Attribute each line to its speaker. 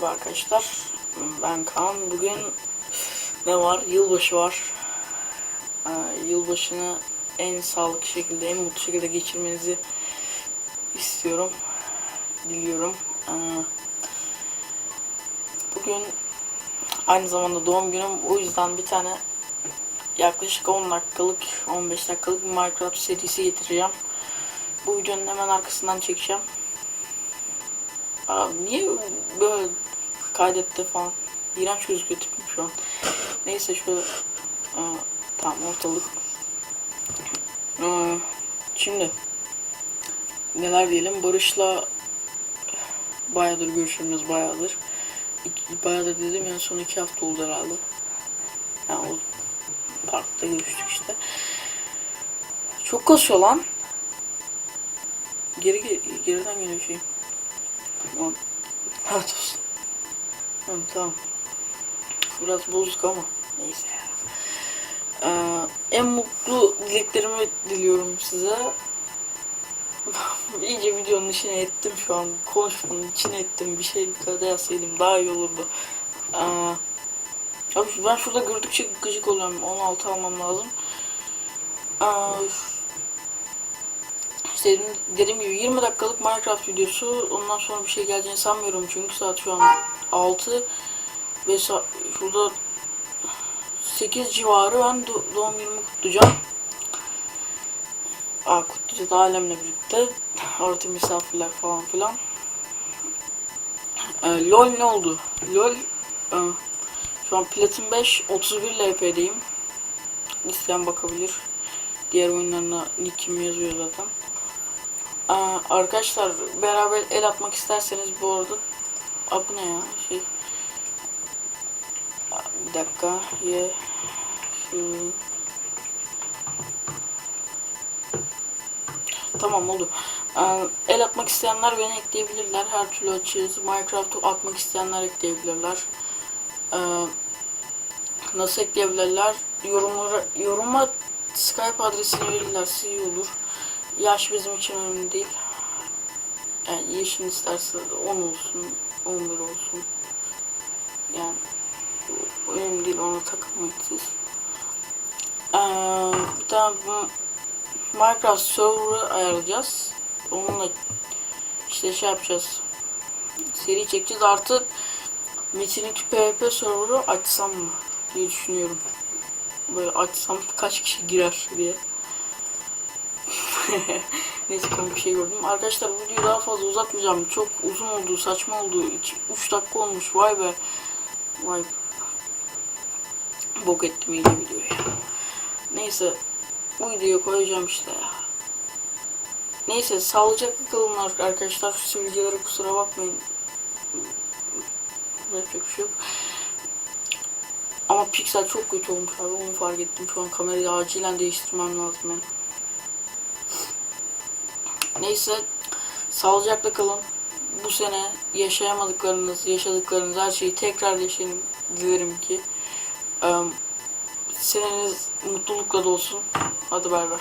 Speaker 1: Merhaba arkadaşlar. Ben Kaan. Bugün ne var? Yılbaşı var. Ee, yılbaşını en sağlıklı şekilde, en mutlu şekilde geçirmenizi istiyorum. Diliyorum. Ee, bugün aynı zamanda doğum günüm. O yüzden bir tane yaklaşık 10 dakikalık, 15 dakikalık bir Minecraft serisi getireceğim. Bu videonun hemen arkasından çekeceğim. Abi niye böyle kaydetti falan. İğrenç gözüküyor tipim şu an. Neyse şöyle aa, tamam ortalık. Aa, şimdi neler diyelim Barış'la bayağıdır görüşürüz bayağıdır. İki, bayağıdır dedim yani son iki hafta oldu herhalde. Yani o parkta görüştük işte. Çok kasıyor lan. Geri geriden geliyor şey. Tamam. Evet olsun. Tamam, tamam. Biraz bozuk ama neyse. Ee, en mutlu dileklerimi diliyorum size. İyice videonun içine ettim şu an. Konuşmanın içine ettim. Bir şey kadar yazsaydım daha iyi olurdu. Ee, abi ben şurada gördükçe gıcık oluyorum. 16 almam lazım. Ee, işte dediğim, gibi 20 dakikalık Minecraft videosu. Ondan sonra bir şey geleceğini sanmıyorum çünkü saat şu an 6 ve şurada 8 civarı ben do- doğum günümü kutlayacağım. Aa, kutlayacağız ailemle birlikte. Artı misafirler falan filan. Ee, LOL ne oldu? LOL e, şu an Platin 5 31 LP'deyim. İsteyen bakabilir. Diğer oyunlarına nickim yazıyor zaten. Arkadaşlar beraber el atmak isterseniz bu arada Aa, bu ne ya şey bir dakika ye şu Tamam oldu. El atmak isteyenler beni ekleyebilirler. Her türlü açığız. Minecraft'ı atmak isteyenler ekleyebilirler. Nasıl ekleyebilirler? Yorumlara, yoruma Skype adresini verirlerse iyi olur. Yaş bizim için önemli değil. Yani yaşın isterse 10 olsun, 11 olsun. Yani önemli değil ona takılmayın siz. Ee, bir tane Minecraft server'ı ayarlayacağız. Onunla işte şey yapacağız. Seri çekeceğiz. Artı Metin 2 PvP server'ı açsam mı diye düşünüyorum. Böyle açsam kaç kişi girer diye. Neyse komik bir şey gördüm. Arkadaşlar bu videoyu daha fazla uzatmayacağım. Çok uzun oldu, saçma oldu. 3 dakika olmuş. Vay be. Vay. Bok ettim iyice videoyu. Neyse. Bu videoyu koyacağım işte ya. Neyse sağlıcakla kalın arkadaşlar. Şu sivilcelere kusura bakmayın. Yapacak bir şey yok. Ama piksel çok kötü olmuş abi onu fark ettim. Şu an kamerayı acilen değiştirmem lazım benim. Neyse sağlıcakla kalın. Bu sene yaşayamadıklarınız, yaşadıklarınız her şeyi tekrar yaşayın dilerim ki. Ee, seneniz mutlulukla dolsun. Hadi bay bay.